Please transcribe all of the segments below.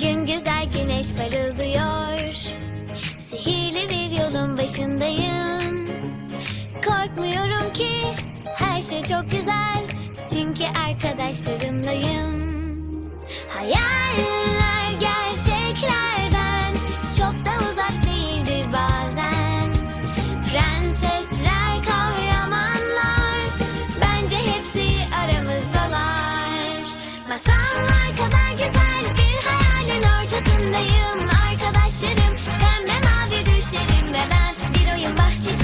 Gün güzel güneş parıldıyor. Sihirli bir yolun başındayım. Korkmuyorum ki her şey çok güzel. Çünkü arkadaşlarımlayım. Hayal yaşarım Pembe mavi düşerim ve ben bir oyun bahçesi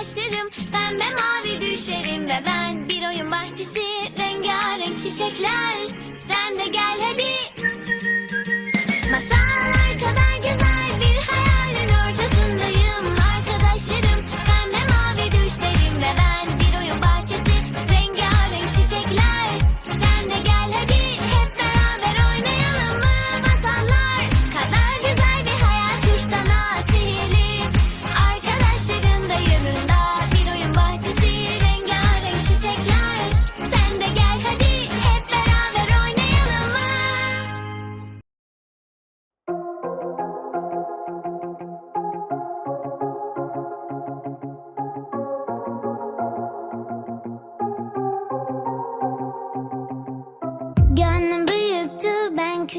başlarım Pembe mavi düşerim ve ben Bir oyun bahçesi rengarenk çiçekler. Sen de gel hadi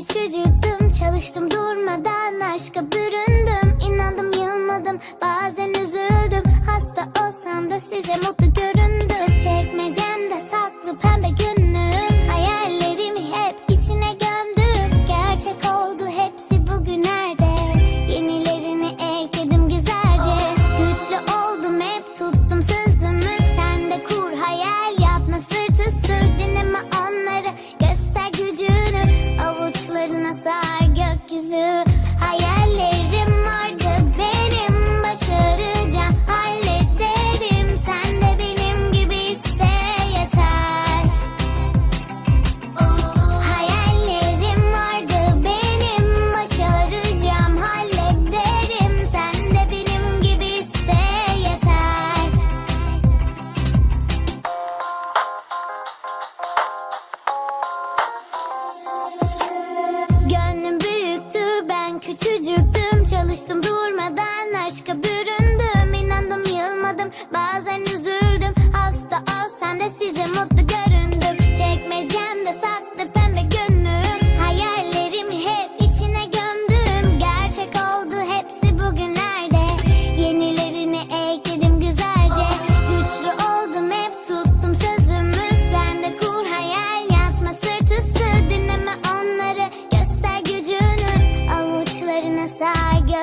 Küçücüktüm çalıştım durmadan aşka büründüm. İnandım yılmadım bazen üzüldüm. Hasta olsam da size mutlu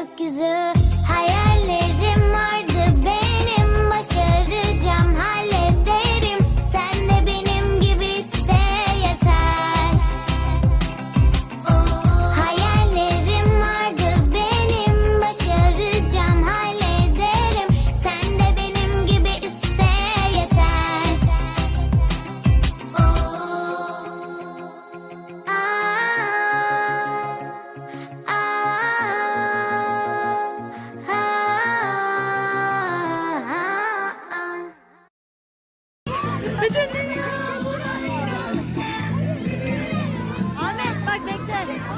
gökyüzü Ahmet.